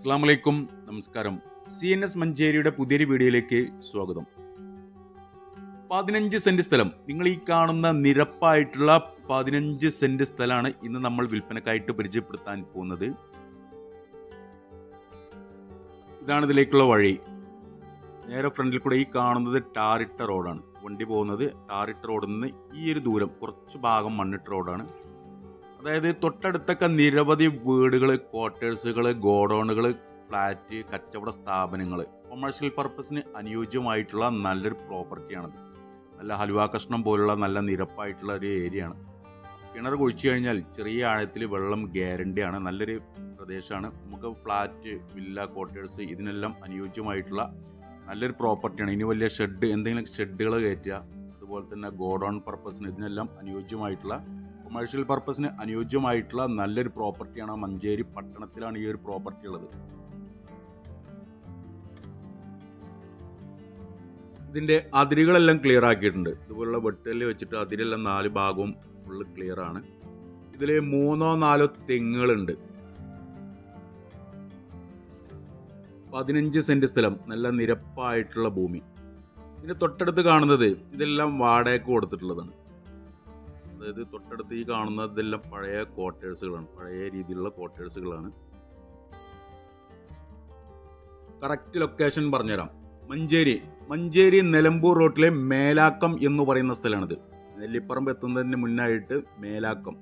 അസ്സാം വലൈക്കും നമസ്കാരം. സി എൻ എസ് മഞ്ചേരിയുടെ പുതിയൊരു വീഡിയോയിലേക്ക് സ്വാഗതം. പതിനഞ്ച് സെന്റ് സ്ഥലം. നിങ്ങൾ ഈ കാണുന്ന നിരപ്പായിട്ടുള്ള പതിനഞ്ച് സെന്റ് സ്ഥലമാണ് ഇന്ന് നമ്മൾ വിൽപ്പനക്കായിട്ട് പരിചയപ്പെടുത്താൻ പോകുന്നത്. ഇതാണ് ഇതിലേക്കുള്ള വഴി. നേരെ ഫ്രണ്ടിൽ കൂടെ ഈ കാണുന്നത് ടാറിട്ട റോഡാണ്. വണ്ടി പോകുന്നത് ടാറിട്ട റോഡിൽ നിന്ന് ഈ ഒരു ദൂരം കുറച്ച് ഭാഗം മണ്ണിട്ട റോഡാണ്. അതായത് തൊട്ടടുത്തൊക്കെ നിരവധി വീടുകൾ ക്വാർട്ടേഴ്സുകൾ ഗോഡൗണുകൾ ഫ്ലാറ്റ് കച്ചവട സ്ഥാപനങ്ങൾ കൊമേഴ്ഷ്യൽ പർപ്പസിന് അനുയോജ്യമായിട്ടുള്ള നല്ലൊരു പ്രോപ്പർട്ടിയാണത് നല്ല ഹലുവ കഷ്ണം പോലുള്ള നല്ല നിരപ്പായിട്ടുള്ള ഒരു ഏരിയയാണ് കിണർ കുഴിച്ചു കഴിഞ്ഞാൽ ചെറിയ ആഴത്തിൽ വെള്ളം ഗ്യാരണ്ടിയാണ് നല്ലൊരു പ്രദേശമാണ്. നമുക്ക് ഫ്ലാറ്റ് വില്ല ക്വാർട്ടേഴ്സ് ഇതിനെല്ലാം അനുയോജ്യമായിട്ടുള്ള നല്ലൊരു പ്രോപ്പർട്ടിയാണ് ഇനി വലിയ ഷെഡ് എന്തെങ്കിലും ഷെഡുകൾ കയറ്റുക അതുപോലെ തന്നെ ഗോഡൗൺ പർപ്പസിന് ഇതിനെല്ലാം അനുയോജ്യമായിട്ടുള്ള കൊമേഴ്ഷ്യൽ പർപ്പസിന് അനുയോജ്യമായിട്ടുള്ള നല്ലൊരു പ്രോപ്പർട്ടിയാണ് മഞ്ചേരി പട്ടണത്തിലാണ് ഈ ഒരു പ്രോപ്പർട്ടി ഉള്ളത്? ഇതിന്റെ അതിരുകളെല്ലാം ക്ലിയർ ആക്കിയിട്ടുണ്ട്. ഇതുപോലുള്ള വെട്ടൽ വെച്ചിട്ട് അതിരെല്ലാം നാല് ഭാഗവും ഫുള്ള് ക്ലിയർ ആണ്. ഇതിൽ മൂന്നോ നാലോ തെങ്ങുകളുണ്ട്. പതിനഞ്ച് സെന്റ് സ്ഥലം നല്ല നിരപ്പായിട്ടുള്ള ഭൂമി. ഇതിന് തൊട്ടടുത്ത് കാണുന്നത് ഇതെല്ലാം വാടകയ്ക്ക് കൊടുത്തിട്ടുള്ളതാണ്. അതായത് തൊട്ടടുത്ത് ഈ കാണുന്നതെല്ലാം പഴയ ക്വാർട്ടേഴ്സുകളാണ് പഴയ രീതിയിലുള്ള ക്വാർട്ടേഴ്സുകളാണ് കറക്റ്റ് ലൊക്കേഷൻ പറഞ്ഞുതരാം. മഞ്ചേരി. മഞ്ചേരി നിലമ്പൂർ റോട്ടിലെ മേലാക്കം എന്ന് പറയുന്ന സ്ഥലമാണിത്. നെല്ലിപ്പറമ്പ് എത്തുന്നതിന് മുന്നായിട്ട് മേലാക്കം.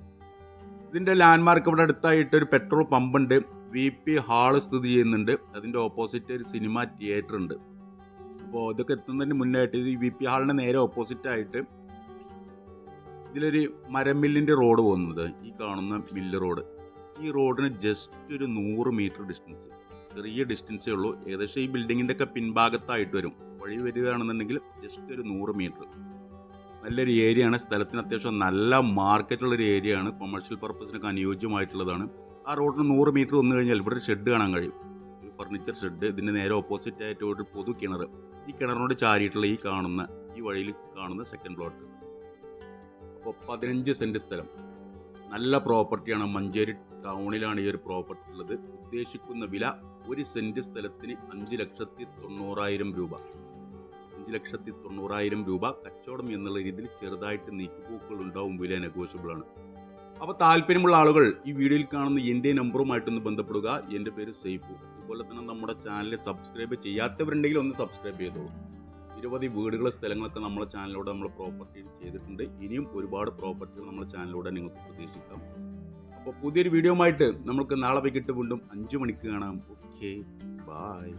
ഇതിന്റെ ലാൻഡ്മാർക്ക് ഇവിടെ അടുത്തായിട്ട് ഒരു പെട്രോൾ പമ്പ് ഉണ്ട്. വി പി ഹാൾ സ്ഥിതി ചെയ്യുന്നുണ്ട്. അതിന്റെ ഓപ്പോസിറ്റ് ഒരു സിനിമ തിയേറ്റർ ഉണ്ട്. അപ്പോൾ ഇതൊക്കെ എത്തുന്നതിന് മുന്നായിട്ട് ഈ വി പി ഹാളിന് നേരെ ഓപ്പോസിറ്റ് ആയിട്ട് ഇതിലൊരു മരമില്ലിന്റെ റോഡ് പോകുന്നത് ഈ കാണുന്ന മില്ല് റോഡ്. ഈ റോഡിന് ജസ്റ്റ് ഒരു നൂറ് മീറ്റർ ഡിസ്റ്റൻസ് ചെറിയ ഡിസ്റ്റൻസേ ഉള്ളൂ. ഏകദേശം ഈ ബിൽഡിങ്ങിന്റെ ഒക്കെ പിൻഭാഗത്തായിട്ട് വരും. വഴി വരികയാണെന്നുണ്ടെങ്കിൽ ജസ്റ്റ് ഒരു നൂറ് മീറ്റർ. നല്ലൊരു ഏരിയ ആണ്. സ്ഥലത്തിന് അത്യാവശ്യം നല്ല മാർക്കറ്റുള്ളൊരു ഏരിയ ആണ്. കൊമേഴ്ഷ്യൽ പർപ്പസിനൊക്കെ അനുയോജ്യമായിട്ടുള്ളതാണ്. ആ റോഡിന് നൂറ് മീറ്റർ വന്നു കഴിഞ്ഞാൽ ഇവിടെ ഒരു ഷെഡ് കാണാൻ കഴിയും. ഒരു ഫർണിച്ചർ ഷെഡ് ഇതിന്റെ നേരെ ഓപ്പോസിറ്റ് ആയിട്ട് ഒരു പൊതു കിണർ ഈ കിണറിനോട് ചാരിയിട്ടുള്ള ഈ കാണുന്ന ഈ വഴിയിൽ കാണുന്ന സെക്കൻഡ് പ്ലോട്ട് അപ്പോൾ പതിനഞ്ച് സെന്റ് സ്ഥലം. നല്ല പ്രോപ്പർട്ടിയാണ് മഞ്ചേരി ടൗണിലാണ് ഈ ഒരു പ്രോപ്പർട്ടി ഉള്ളത്. ഉദ്ദേശിക്കുന്ന വില ഒരു സെന്റ് സ്ഥലത്തിന് അഞ്ച് ലക്ഷത്തി തൊണ്ണൂറായിരം രൂപ. അഞ്ച് ലക്ഷത്തി തൊണ്ണൂറായിരം രൂപ കച്ചവടം എന്നുള്ള രീതിയിൽ ചെറുതായിട്ട് നീക്കുപോക്കുകൾ ഉണ്ടാവും. വില നെഗോഷ്യബിൾ ആണ്. അപ്പോൾ താല്പര്യമുള്ള ആളുകൾ ഈ വീഡിയോയിൽ കാണുന്ന എന്റെ നമ്പറുമായിട്ടൊന്ന് ബന്ധപ്പെടുക. എന്റെ പേര് സേഫു അതുപോലെ തന്നെ നമ്മുടെ ചാനൽ സബ്സ്ക്രൈബ് ചെയ്യാത്തവരുണ്ടെങ്കിൽ ഒന്ന് സബ്സ്ക്രൈബ് ചെയ്തോളൂ. നിരവധി വീടുകൾ സ്ഥലങ്ങളൊക്കെ നമ്മുടെ ചാനലിലൂടെ നമ്മൾ പ്രോപ്പർട്ടി ചെയ്തിട്ടുണ്ട്. ഇനിയും ഒരുപാട് പ്രോപ്പർട്ടികൾ നമ്മുടെ ചാനലിലൂടെ നിങ്ങൾക്ക് പ്രതീക്ഷിക്കാം. അപ്പോൾ പുതിയൊരു വീഡിയോ ആയിട്ട് നമുക്ക് നാളെ വൈകിട്ട് വീണ്ടും അഞ്ചു മണിക്ക് കാണാം. Okay bye